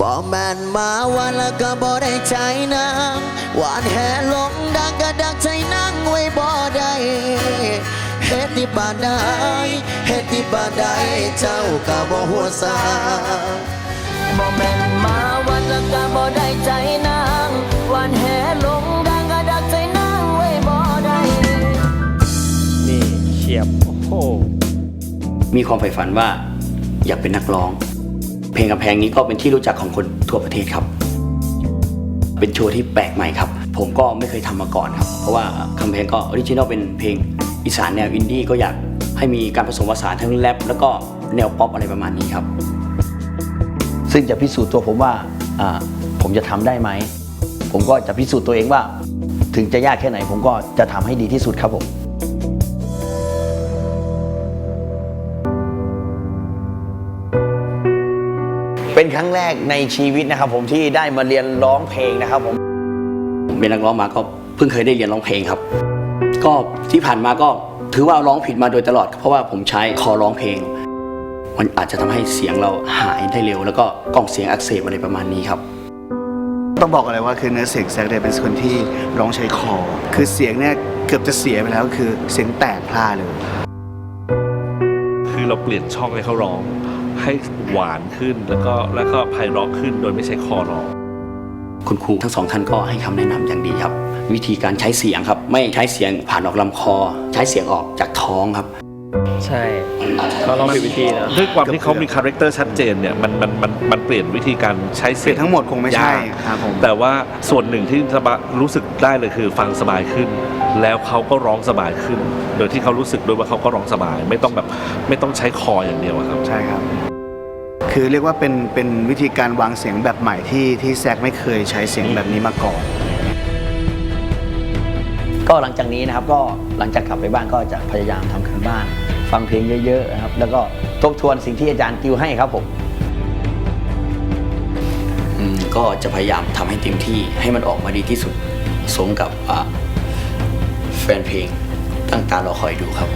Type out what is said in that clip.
บ่แม่นมาวันละก็บ่ได้ใจนางหวานแห่ลงดังก็ดักใจนางไว้บ่ได้เฮ็ดที่บ้านใดเฮ็ดที่บ้านใดเจ้าก็บ่หัวซาบ่แม่นมาวันละก็บ่ได้ใจนางวันแห่ลงดังก็ดักใจนางไว้บ่ได้นี่เฉียบโอ้โหมีความใฝ่ฝันว่าอยากเป็นนักร้อง เพลงกำแพงนี้ก็เป็นที่รู้จักของคนทั่วประเทศครับ เป็นโชว์ที่แปลกใหม่ครับ ผมก็ไม่เคยทำมาก่อนครับ เพราะว่าคำแพงก็ออริจินอลเป็นเพลงอีสานแนวอินดี้ก็อยากให้มีการผสมผสานทั้งแรปแล้วก็แนวป๊อปอะไรประมาณนี้ครับ ซึ่งจะพิสูจน์ตัวผมว่าอ่าผมจะทำได้ไหม ผมก็จะพิสูจน์ตัวเองว่า ถึงจะยากแค่ไหนผมก็จะทำให้ดีที่สุดครับผม เป็นครั้งแรกในชีวิตนะครับผมที่ได้มาเรียนร้องเพลงนะครับผมผมเป็นนักร้องมาก็เพิ่งเคยได้เรียนร้องเพลงครับ ก็ที่ผ่านมาก็ถือว่าร้องผิดมาโดยตลอด เพราะว่าผมใช้คอร้องเพลง มันอาจจะทำให้เสียงเราหายได้เร็ว แล้วก็กล่องเสียงอักเสบอะไรประมาณนี้ครับต้องบอกอะไรว่าคือเนื้อเสียงแซกเนี่ยเป็นคนที่ร้องใช้คอ คือเสียงเนี่ยเกือบจะเสียไปแล้วคือเสียงแตกพล่าเลย คือเราเปลี่ยนช่องให้เขาร้อง ให้หวานขึ้น แล้วก็แล้วก็ไพเราะขึ้นโดยไม่ใช้คอร้องคุณครูทั้งสองท่านก็ให้คำแนะนำอย่างดีครับ วิธีการใช้เสียงครับ ไม่ใช้เสียงผ่านออกลำคอ ใช้เสียงออกจากท้องครับ ใช่เขาลองผิดวิธีนะด้วยความที่เขามีคาแรคเตอร์ชัดเจนเนี่ยมันมันมันมันเปลี่ยนวิธีการใช้เสีเสียยงงทั้งหมดคงไม่ใช่ยากครับผมแต่ว่าส่วนหนึ่งที่สบายรู้สึกได้เลยคือฟังสบายขึ้น แล้วเขาก็ร้องสบายขึ้น โดยที่เขารู้สึกด้วยว่าเขาก็ร้องสบาย ไม่ต้องแบบไม่ต้องใช้คออย่างเดียวอะครับ ใช่ครับ คือเรียกว่าเป็นเป็นวิธีการวางเสียงแบบใหม่ที่ที่แซกไม่เคยใช้เสียงแบบนี้มาก่อน ก็หลังจากนี้นะครับก็หลังจากกลับไปบ้านก็จะพยายามทำกันบ้าน ฟังเพลงเยอะๆนะครับ แล้วก็ทบทวนสิ่งที่อาจารย์ติวให้ครับผม อืมก็จะพยายามทำให้เต็มที่ให้มันออกมาดีที่สุด สมกับอ่าแฟนเพลงตั้งตารอคอยดูครับ